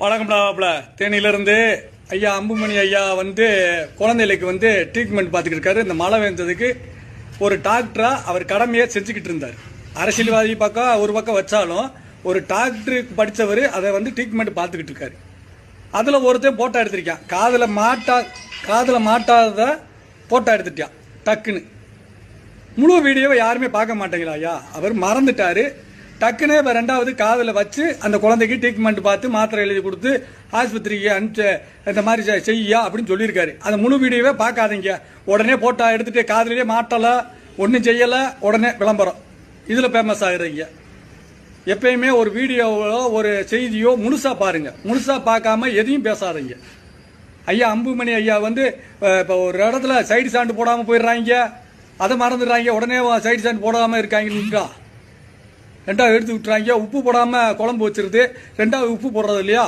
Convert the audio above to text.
வணக்கம்டாப்ல தேனியிலிருந்து ஐயா அம்புமணி ஐயா வந்து குழந்தைகளுக்கு வந்து ட்ரீட்மெண்ட் பார்த்துக்கிட்டு இருக்காரு. இந்த மழை வேந்ததுக்கு ஒரு டாக்டரா அவர் கடமையை செஞ்சுக்கிட்டு இருந்தார். அரசியல்வாதி பக்கம் ஒரு பக்கம் வச்சாலும் ஒரு டாக்டருக்கு படித்தவர் அதை வந்து ட்ரீட்மெண்ட் பார்த்துக்கிட்டு இருக்காரு. அதில் ஒருத்தன் போட்டோ எடுத்திருக்கான். காதில் மாட்டா காதில் மாட்டாத போட்டோ எடுத்துட்டான். டக்குன்னு. முழு வீடியோவை யாருமே பார்க்க மாட்டேங்கிறா ஐயா அவர் மறந்துட்டாரு. டக்குன்னு இப்போ ரெண்டாவது காதில் வச்சு அந்த குழந்தைக்கு ட்ரீட்மெண்ட் பார்த்து மாத்திரை எழுதி கொடுத்து ஆஸ்பத்திரிக்கு அனுப்பிச்சு இந்த மாதிரி செய்யா அப்படின்னு சொல்லியிருக்காரு. அந்த முழு வீடியோவே பார்க்காதீங்க. உடனே போட்டா எடுத்துகிட்டு காதலையே மாட்டலை ஒன்றும் செய்யலை உடனே விளம்பரம். இதில் ஃபேமஸ் ஆகுறீங்க. எப்பயுமே ஒரு வீடியோவோ ஒரு செய்தியோ முழுசாக பாருங்க. முழுசாக பார்க்காம எதையும் பேசாதீங்க. ஐயா அம்புமணி ஐயா வந்து இப்போ ஒரு இடத்துல சைடு சாண்டு போடாமல் போயிடுறாங்க. அதை மறந்துடுறாங்க. உடனே சைடு சாண்டு போடாமல் இருக்காங்க. ரெண்டாவது எடுத்து விட்டுறாங்க. உப்பு போடாம குழம்பு வச்சிருது. ரெண்டாவது உப்பு போடுறது இல்லையா?